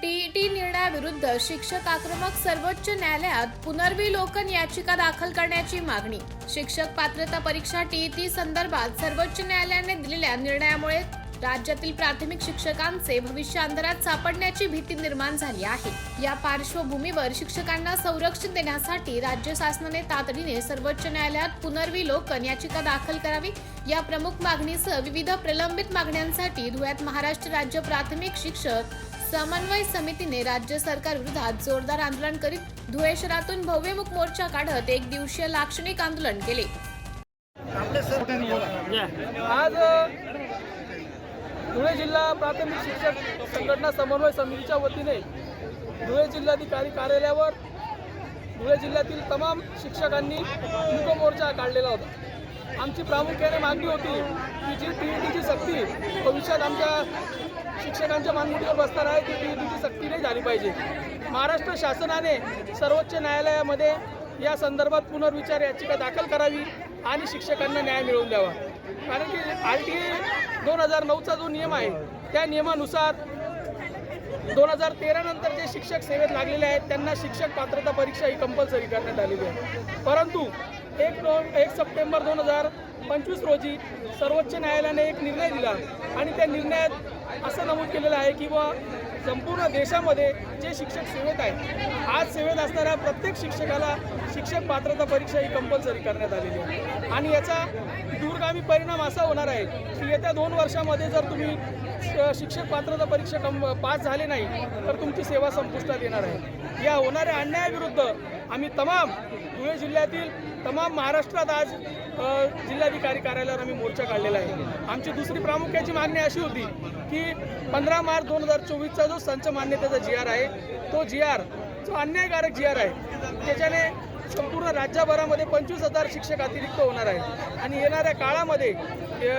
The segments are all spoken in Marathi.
टीईटी निर्णयाविरुद्ध शिक्षक आक्रमक सर्वोच्च न्यायालयात पुनर्विलोकन याचिका दाखल करण्याची मागणी. शिक्षक पात्रता परीक्षा टीईटी संदर्भात सर्वोच्च न्यायालयाने दिलेल्या निर्णयामुळे राज्यातील प्राथमिक शिक्षकांचे भविष्य अंधारात सापडण्याची भीती निर्माण झाली आहे. या पार्श्वभूमीवर शिक्षकांना संरक्षण देण्यासाठी राज्य शासनाने तातडीने सर्वोच्च न्यायालयात पुनर्विलोकन याचिका दाखल करावी या प्रमुख मागणीसह विविध प्रलंबित मागण्यांसाठी धुळ्यात महाराष्ट्र राज्य प्राथमिक शिक्षक समन्वय समितीने राज्य सरकार विरोधात जोरदार आंदोलन करीत धुळे शहरातून भव्य मुख मोर्चा काढत एक दिवसीय लाक्षणिक आंदोलन केले. आज धुळे जिल्हा प्राथमिक शिक्षक संघटना समन्वय समितीच्या वतीने धुळे जिल्हाधिकारी कार्यालयावर धुळे जिल्ह्यातील तमाम शिक्षकांनी मुक मोर्चा काढलेला होता. आमची प्रामुख्याने मागणी होती की जी टी ई टीची सक्ती भविष्यात आमच्या शिक्षकांच्या मानमुटीवर बसणार आहे ती टी सक्ती नाही झाली पाहिजे. महाराष्ट्र शासनाने सर्वोच्च न्यायालयामध्ये या संदर्भात पुनर्विचार याचिका दाखल करावी आणि शिक्षकांना न्याय मिळवून द्यावा. कारण की आर टी दोन हजार नऊचा जो नियम आहे त्या नियमानुसार दोन हजार तेरा नंतर जे शिक्षक सेवेत लागलेले आहेत त्यांना शिक्षक पात्रता परीक्षा ही कंपल्सरी करण्यात आलेली आहे. परंतु एक नो एक सप्टेंबर दोन हजार पंचवीस रोजी सर्वोच्च न्यायालयाने एक निर्णय दिला आणि त्या निर्णयात असं नमूद केलेलं आहे की बा संपूर्ण देशामध्ये जे शिक्षक सेवेत आहेत आज सेवेत असणाऱ्या प्रत्येक शिक्षकाला शिक्षक पात्रता परीक्षा ही कंपल्सरी करण्यात आलेली आहे. आणि याचा दूरगामी परिणाम असा होणार आहे की येत्या दोन वर्षामध्ये जर तुम्ही शिक्षक पात्रता परीक्षा कम पास झाले नाही तर तुमची सेवा संपुष्टात येणार आहे. या होणाऱ्या अन्यायाविरुद्ध आम्ही तमाम धुळे जिल्ह्यातील तमाम महाराष्ट्रात आज जिल्हाधिकारी कार्यालयावर आम्ही मोर्चा काढलेला आहे. आमची दुसरी प्रामुख्याची मागणी अशी होती की पंधरा मार्च दोन हजार चोवीसचा जो संच मान्यतेचा जी आर आहे तो जी आर जो अन्यायकारक जी आर आहे त्याच्याने संपूर्ण राज्यभरामध्ये पंचवीस हजार शिक्षक अतिरिक्त होणार आहे आणि येणाऱ्या काळामध्ये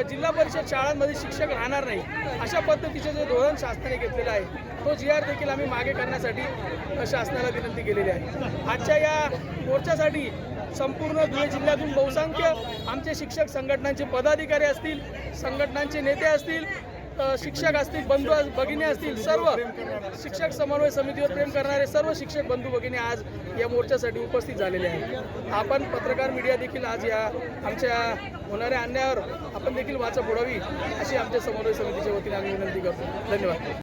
जिल्हा परिषद शाळांमध्ये शिक्षक राहणार नाही. अशा पद्धतीचे जे धोरण शासनाने घेतलेलं आहे तो जी आर देखील आम्ही मागे करण्यासाठी शासनाला विनंती केलेली आहे. आजच्या या मोर्चासाठी संपूर्ण धुळे जिल्ह्यातून बहुसंख्य आमचे शिक्षक संघटनांचे पदाधिकारी असतील संघटनांचे नेते असतील शिक्षक असतील बंधू भगिनी असतील सर्व शिक्षक समन्वय समितीवर प्रेम करणारे सर्व शिक्षक बंधू भगिनी आज या मोर्चासाठी उपस्थित झालेले आहेत. आपण पत्रकार मीडिया देखील आज या आमच्या होणाऱ्या अन्यायावर आपण देखील वाचा फोडावी अशी आमच्या समन्वय समितीच्या वतीने आम्ही विनंती करतो. धन्यवाद.